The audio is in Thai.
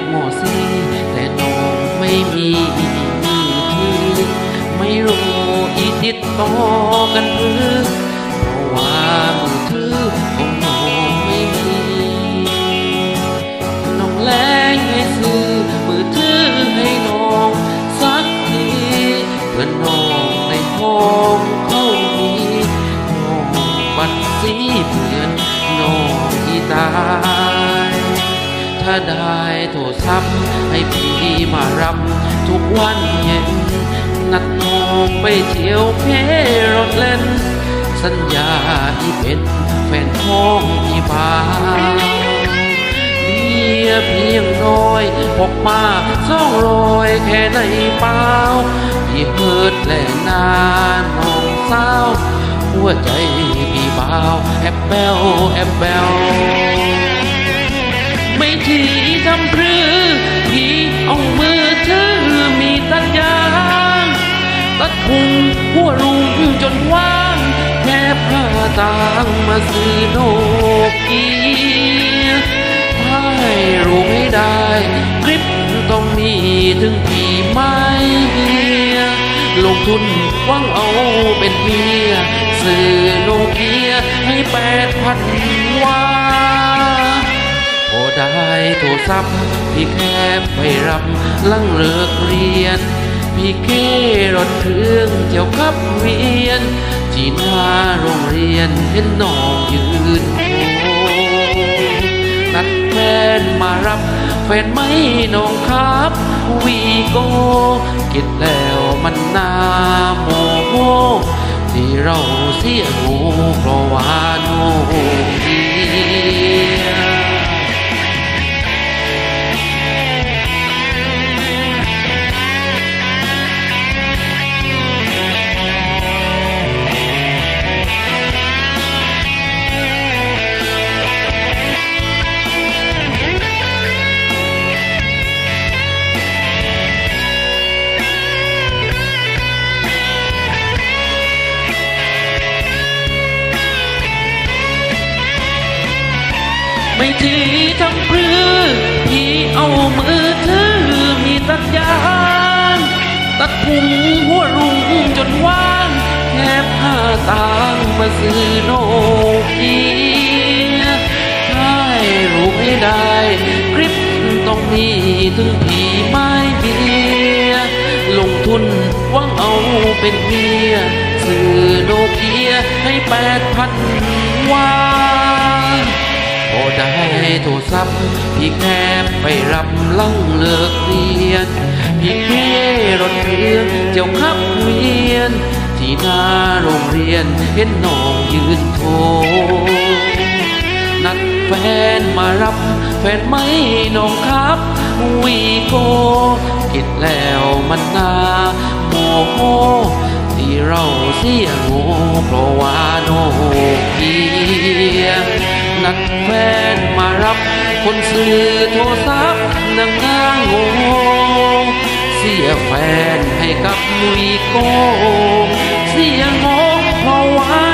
กโมซีแต่น้องไม่มีมือถือไม่รู้อีติดต่อกันหรือเพราะว่ามือถือของน้องไม่มีน้องแรงให้ซื้อมือถือให้น้องสักทีเพื่อนน้องในห้องเขามีน้องบัดสีเพื่อนน้องที่ตา ถ้าได้โทรศัพท์ให้พี่มารับทุกวันเย็น นัดน้องไปเที่ยวเพรถเล่น สัญญาอีเป็นแฟนของพี่พาเมียเพียงน้อยพกมาสองรอยแค่ในเปล่าพี่เพิดและนาน้องสาว หัวใจพี่บาวแอบแบวแอบแบว ไม่ทีทำพรือพี่เอามือถือมีตัญญาณตัดพุงหัวรุงจนว่างแค่ผ้าต่างมาซื้อโนกียให้รู้ไม่ได้คลิปต้องมีถึงปีไม่เฮียลงทุนหวังเอาเป็นเมียซื้อโนเกียให้แปดพันว่า พอได้โทรศัพท์พี่แค่ไปรับลังเลิกเรียน พี่เกรถเครื่องเที่ยวขับเวียน จีหน้าโรงเรียนเห็นน้องยืนโทนัดแฟนมารับ แฟนไม่น้องครับวีโก้คิดแล้วมันนาโมโหที่เราเสียงูเพราะว่ ไม่ทีทำพรือพี่เอามือถือมีตัดยางตัดพุงหัวรุงจนว่างแค่ผ้าต่างมาซื้อโนเกียใช่รู้ไม่ได้คลิปต้องมีถึงพี่ไม่เบียลงทุนหวังเอาเป็นเมียซื้อโนเกียให้แปดพันว่า พอได้โทรศัพท์พี่แค่ไปรับหลังเลิกเรียน พี่แค่รถเครื่องเจ้าขับเวียน ที่หน้าโรงเรียนเห็นน้องยืนโทรนัดแฟนมารับแฟนไม่น้องครับวีโกคิดแล้วมันนาโมโหที่เราเสียงูเพราะว่าโนกี นัดแฟนมารับคนซื้อโทรศัพท์นางงาโงเสียแฟนให้กับลุยโก เสียงอ